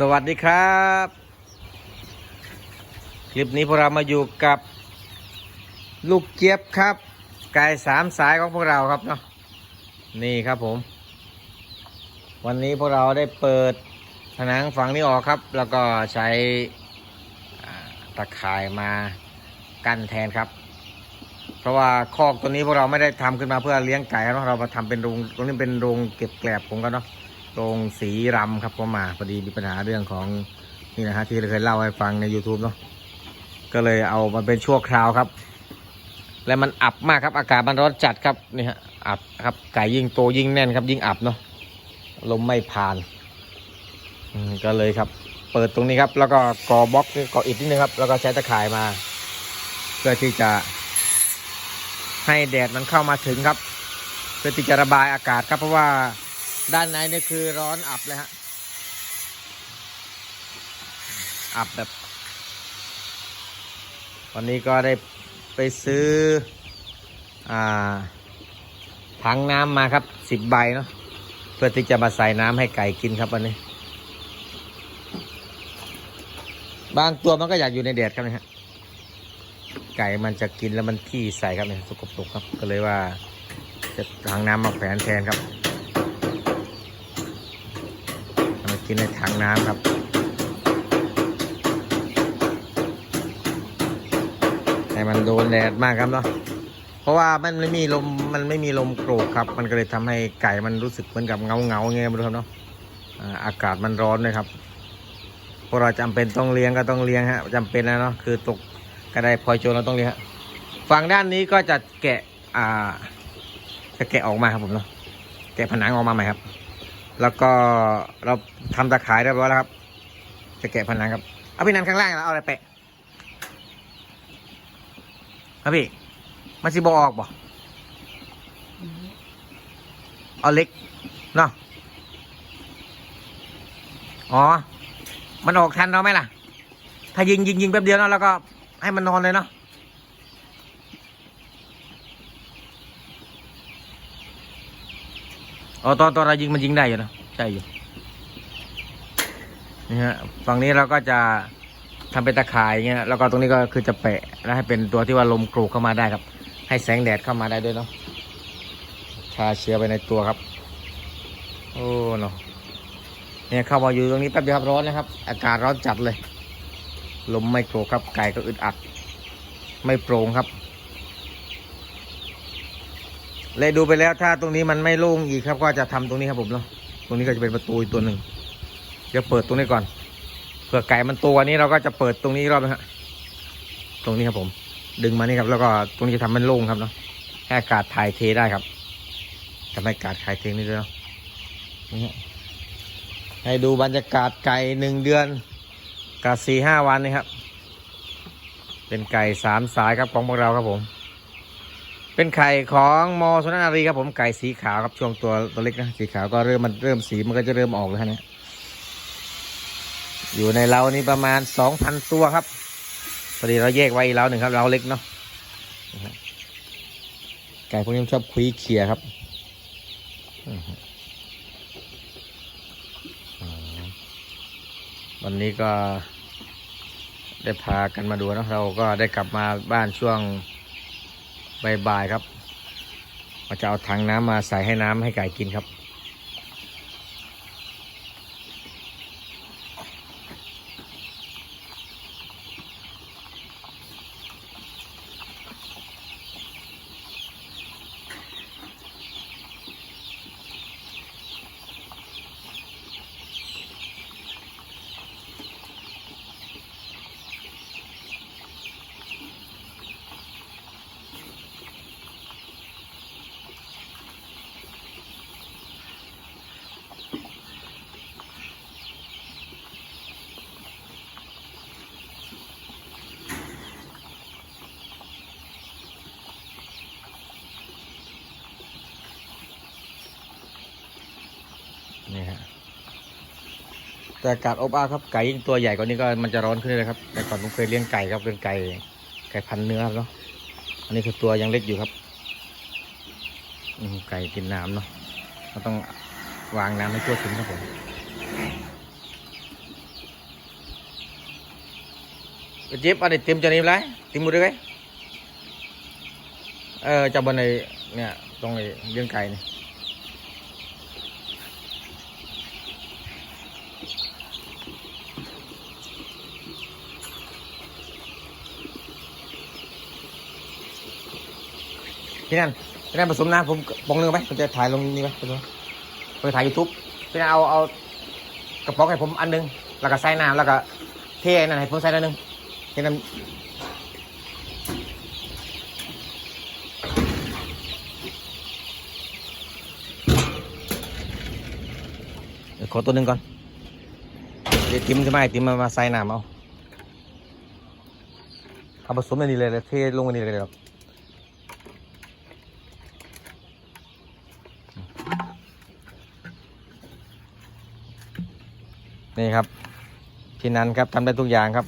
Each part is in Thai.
สวัสดีครับ คลิปนี้พวกเรามาอยู่กับลูกเจี๊ยบครับ ไก่สามสายของพวกเราครับเนาะนี่ครับผม วันนี้พวกเราได้เปิดผนังฝั่งนี้ออกครับ แล้วก็ใช้ตะข่ายมากั้นแทนครับ เพราะว่าคอกตัวนี้พวกเราไม่ได้ทำขึ้นมาเพื่อเลี้ยงไก่เนาะเรามาทำเป็นโรงตรงนี้เป็นโรงเก็บแกลบผมกันเนาะ โรงสีรำครับก็มาพอดีมีปัญหาเรื่องของนี่นะฮะที่เราเคยเล่าให้ฟังใน YouTube เนาะก็เลยเอามาเป็นชั่วคราวครับ และมันอับมากครับอากาศมันร้อนจัดครับนี่ฮะอับครับไก่ยิ่งโตยิ่งแน่นครับ ยิ่งอับเนาะลมไม่ผ่านก็เลยครับ เปิดตรงนี้ครับ แล้วก็กอบล็อกกออิฐนิดนึงครับ แล้วก็ใช้ตะข่ายมา เพื่อที่จะให้แดดมันเข้ามาถึงครับ เพื่อที่จะระบายอากาศครับเพราะว่า ด้านในนี่คือร้อนอับเลยฮะ อับแบบ วันนี้ก็ได้ไปซื้อ อ่า ถังน้ำมาครับสิบใบเนาะ เพื่อที่จะมาใส่น้ำให้ไก่กินครับวันนี้ บางตัวมันก็อยากอยู่ในแดดครับนะฮะ ไก่มันจะกินแล้วมันขี้ใส่ครับเนี่ยสกปรกครับ ก็เลยว่า จะถังน้ำมาแขวนแทนครับเอามา กินในถังน้ำครับให้มันโดนแดดมากครับเนาะเพราะว่ามันไม่มีลมมันไม่มีลมโกรกครับ มันก็เลยทำให้ไก่มันรู้สึกเหมือนกับเงาเงาๆไงไม่รู้ครับเนาะอ่าอากาศมันร้อนเลยครับพวกเราจำเป็นต้องเลี้ยงก็ต้องเลี้ยงฮะจำเป็นนะเนาะคือตกกระไดพลอยโจรเราต้องเลี้ยงฝั่งด้านนี้ก็จะแกะอ่าจะแกะออกมาครับผมเนาะแกะผนังออกมาใหม่ครับ แล้วก็เราทำตะข่ายเรียบร้อยแล้วครับ จะแกะผนังครับ เอาพี่นันข้างล่างแล้วเอาอะไรแปะครับพี่มันสิบออกบ่เอาเล็กเนาะอ๋อ มันออกทันเราไหมล่ะ ถ้ายิงยิงยิงแป๊บเดียวเนาะแล้วก็ให้มันนอนเลยเนาะ อ๋อตอนตอนเรายิงมันยิงได้อยู่นะใช่อยู่นี่ฮะฝั่งนี้เราก็จะทำเป็นตะข่ายเงี้ยแล้วก็ตรงนี้ก็คือจะแปะแล้วให้เป็นตัวที่ว่าลมกรูเข้ามาได้ครับ ให้แสงแดดเข้ามาได้ด้วยเนาะชาเชื้อไปในตัวครับ โอ้เนาะเนี่ยเข้ามาอยู่ตรงนี้แป๊บเดียวครับร้อนนะครับ อากาศร้อนจัดเลย ลมไม่โกรกครับไก่ก็อึดอัด ไม่โปร่งครับ เลยดูไปแล้วถ้าตรงนี้มันไม่โล่งอีกครับก็จะทำตรงนี้ครับผมเนาะตรงนี้ก็จะเป็นประตูอีกตัวหนึ่งเดี๋ยวเปิดตรงนี้ก่อนเผื่อไก่มันตัวนี้เราก็จะเปิดตรงนี้รอบนะฮะตรงนี้ครับผม ดึงมานี่ครับ แล้วก็ตรงนี้จะทำมันโล่งครับเนาะให้อากาศถ่ายเทได้ครับทำให้อากาศถ่ายเทนี่ด้วยเนาะให้ดูบรรยากาศไก่หนึ่งเดือนกับสี่ห้าวันนี่ครับ เป็นไก่สามสายครับของพวกเราครับผม เป็นไข่ของมอสุนารีครับผมไก่สีขาวครับช่วงตัวตัวเล็กนะสีขาวก็เริ่มมันเริ่มสีมันก็จะเริ่มออกแล้วเนี่ยอยู่ในเรานี่ประมาณสองพันตัวครับพอดีเราแยกไว้อีกแล้วหนึ่งครับ เราเล็กเนาะไก่พวกนี้ชอบคุยเขี่ยครับวันนี้ก็ได้พากันมาดูนะเราก็ได้กลับมาบ้านช่วง บ่ายๆครับมาจะเอาถังน้ำมาใส่ให้น้ำให้ไก่กินครับ แต่อากาศอบอ้าวครับไก่ยิ่งตัวใหญ่กว่านี้ก็มันจะร้อนขึ้นเลยครับ แต่ก่อนผมเคยเลี้ยงไก่ครับเป็นไก่ไก่พันเนื้อเนาะอันนี้คือตัวยังเล็กอยู่ครับไก่กินน้ำเนาะเราต้องวางน้ำให้ทั่วถึงครับผมเจี๊ยบอันนี้เติมจะนิ่มไรเติมมือด้วยไงเออจับบนในเนี่ยตรงไอ้เลี้ยงไก่เนี่ย พี่นันพี่นันผสมน้ำผมปองนึงไหมผมจะถ่ายลงนี่ไหมไปดูไปถ่ายยูทูบพี่นันเอาเอากระป๋องให้ผมอันหนึง แล้วก็ใส่น้ำแล้วก็เทนั่นให้ผมใส่อันหนึงพี่นันขอตัวหนึ่งก่อนเดี๋ยวติ้มใช่ไมติ้มมามาใส่น้ำเอาเอาผสมอันนี้เลยเลยเทลงอันนี้เลยหรอ นี่ครับ พี่นันครับทำได้ทุกอย่างครับ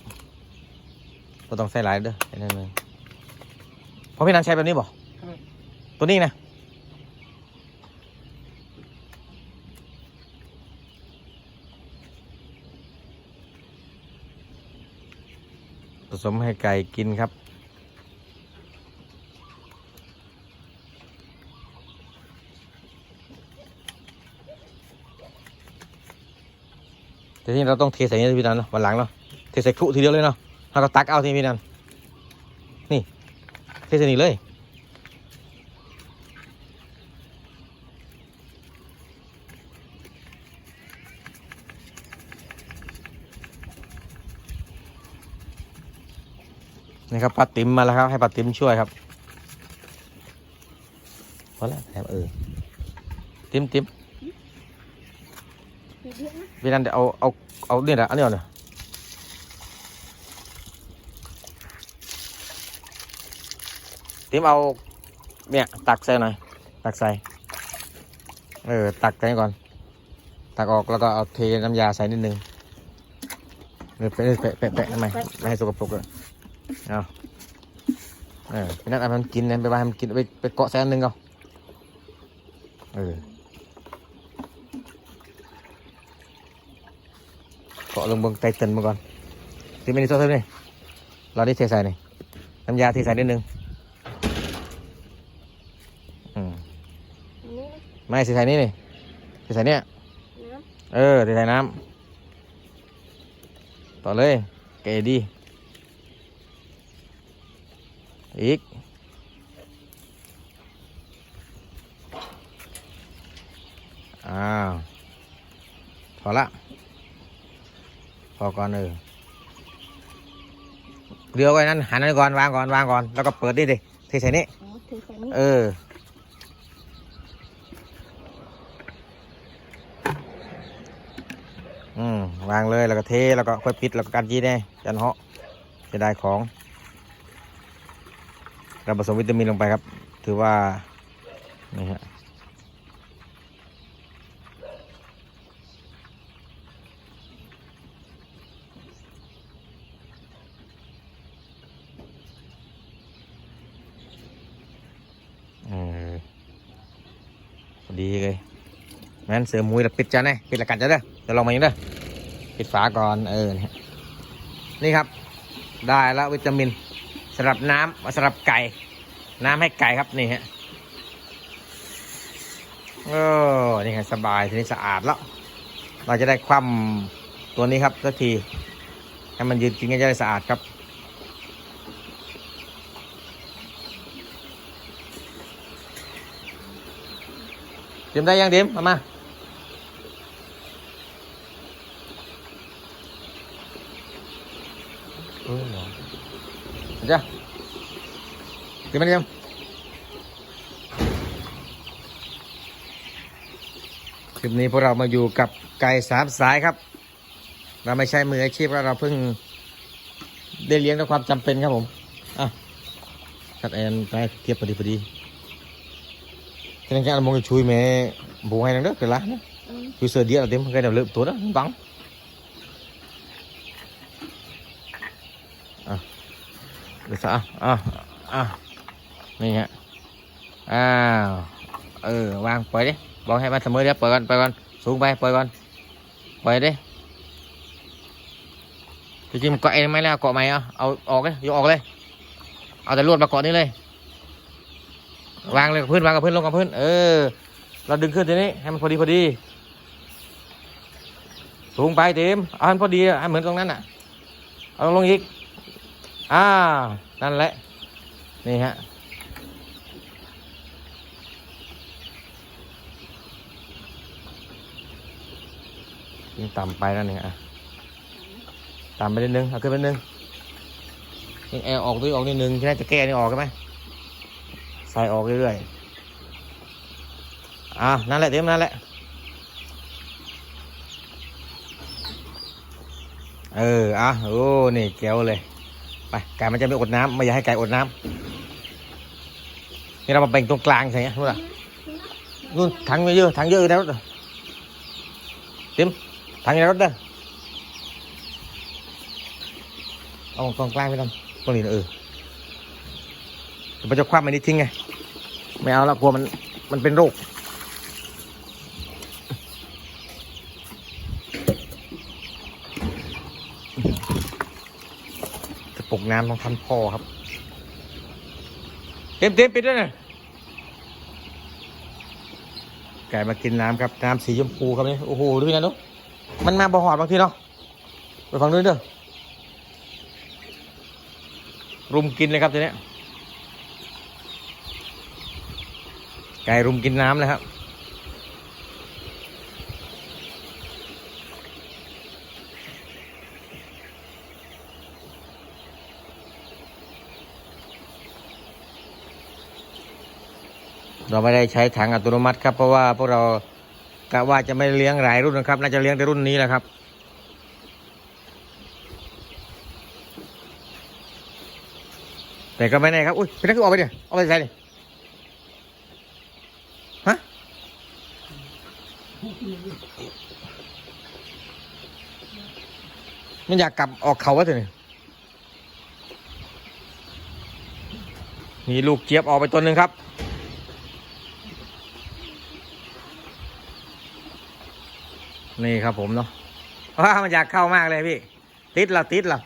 ก็ต้องใส่หลายเด้อแค่นันเลยเพราะพี่นันใช้แบบนี้บ่ตัวนี้นะผสมให้ไก่กินครับ แต่ที่เราต้องเทใส่นี่พี่นันเนาะวันหลังเนาะเทใส่ครุทีเดียวเลยเนาะแล้วก็ตักเอาทีพี่นันนี่เทใส่นี่เลยนี่ครับป้าติ๋มมาแล้วครับ ให้ป้าติ๋มช่วยครับพอแล้วแถมเออติ๋มติ๋ม เยอะนะพี่นันเดี๋ยวเอาเอาเอาเนี่ยนะอันนี้ก่อนนะติมเอาเนี่ยตักใส่หน่อยตักใส่เออตักใส่ก่อนตักออกแล้วก็เอาเทน้ำยาใส่นิดนึงเออแปะแปะแปะแปะทำไมไม่ให้สกปรกเลยเอาเออพี่นัทเอาให้มันกินนะไปบ้านให้มันกินไปไปเกาะใส่อันหนึงเอาเออ เกาะลงบนไตเตินมาก่อนที่ไม่ได้ซอสเท่านี้เราได้เทใส่นี่น้ำยาเทใส่นิดนึงอืมอันนี้นะไม่เทใส่นี่นี่เทใส่เนี่ยน้เออเทใส่น้ำต่อเลยเกดีอีกอ้าวพอละ พอก่อนเออเรือไว้นั้นหันไว้ก่อนวางก่อนวางก่อนแล้วก็เปิดนี่ดิเทใส่นี่ำอ๋อเทใส่นี่เออ อืมวางเลยแล้วก็เทแล้วก็ค่อยปิดแล้วก็กันยีแน่ยันเหาะจะได้ของเราผสมวิตามินลงไปครับ ถือว่านี่ฮะ เออพอ ดีเลยงั้นเสือมุ้ยเราปิดจานไงปิดละกันจะเด้อจะลองมาอย่างเด้อปิดฝาก่อนเออนี่ครับ ได้แล้ววิตามินสำหรับน้ำสำหรับไก่ น้ำให้ไก่ครับนี่ฮะเออนี่ไงสบายทีนี้สะอาดแล้ว เราจะได้คว่ำตัวนี้ครับสักทีให้มันยืนกินก็จะได้สะอาดครับ เตรียมได้ยังเดียมมามาเออหรอเดี๋ยวเตรียมไหมเดียมคลิปนี้พวกเรามาอยู่กับไก่สามสายครับ เราไม่ใช่มืออาชีพแล้วเราเพิ่งได้เลี้ยงด้วยความจำเป็นครับผม อะกัดแอนไปเทียบพอดีพอดี cho nên cái mong chui mẹ bố hay đang đất cái lá nhá อืม chui sờ đĩa là tiếng cái đầu lượm tốt đó vắng à được sao à à นี่ฮะอ้าวเออวางปล่อยดิบอกให้มันเสมอเดี๋ยวปล่อยก่อนปล่อยก่อ วาะไหมเลยกออกเลยเอนวางเลยกับพื้นวางกับพื้นลงกับพื้นเออ เราดึงขึ้นทีนี้ให้มันพอดีพอดีสูงไปเต็มเอาให้มันพอดีอะให้เหมือนตรงนั้นอะ เอาลงอีกอ่านั่นแหละ นี่ฮะยิงต่ำไปแล้วเนี่ยอะต่ำไปนิดนึงเอาขึ้นไปนิดนึงยิงแอร์ออกด้วยออกนิดนึงที่น่าจะแก้นี่ออกใช่ไหม ใส่ออกเรื่อยๆอะนั่นแหละเต็มนั่นแหละ เออ อะ โอ้ นี่เจ๋วเลย ไป ไก่มันจะไม่อดน้ำไม่อยากให้ไก่อดน้ำนี่เรามาแบ่งตรงกลางใช่ไหมนู่นน่ะนู่นถังเยอะถังเยอะแล้วเต็มถังอยู่ในรถเด้อเอาตรงกลางไปทำตรงนี้เออ เดี๋ยวมันจะคว้ามันนี้ทิ้งไง ไม่เอาละกลัวมันมันเป็นโรค จะปลุกน้ำต้องทันพ่อครับ เต็มเต็มปิดด้วยนะไก่มากินน้ำครับ น้ำสีชมพูครับนี่โอ้โหดูนะลูกมันมาบ่หอดบางทีเนาะไปฟังด้วยเด้อรุมกินเลยครับทีเนี้ย ไก่รุมกินน้ำเลยครับ เราไม่ได้ใช้ถังอัตโนมัติครับ เพราะว่าพวกเรากะว่าจะไม่เลี้ยงหลายรุ่นนะครับ น่าจะเลี้ยงแต่รุ่นนี้แหละครับแต่ก็ไม่แน่ครับ อุ้ยเป็นนักออกไปเดี๋ยวออกไปใส่ดิฮะ มันอยากกลับออกเขาวะเถอะนี่มีลูกเจี๊ยบออกไปตัวหนึ่งครับ นี่ครับผมเนาะว้ามันอยากเข้ามากเลยพี่ ติดละติดละ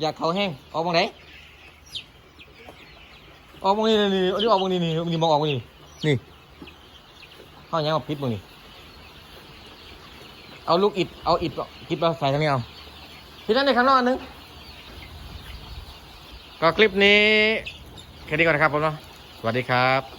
อยากเข้าแห้งออกมองไหนออกมองนี่นี่นี่อันนี้ออกมองนี่นี่นี่มองออกมองนี่นี่ เข้ายังเอาพิษมึงนี่เอาลูกอิดเอาอิดกิดมาใส่ทางนี้เอาพิษนั่นในข้างนอกนนึงก็คลิปนี้แค่นี้ก่อนนะครับผมเนาะสวัสดีครับ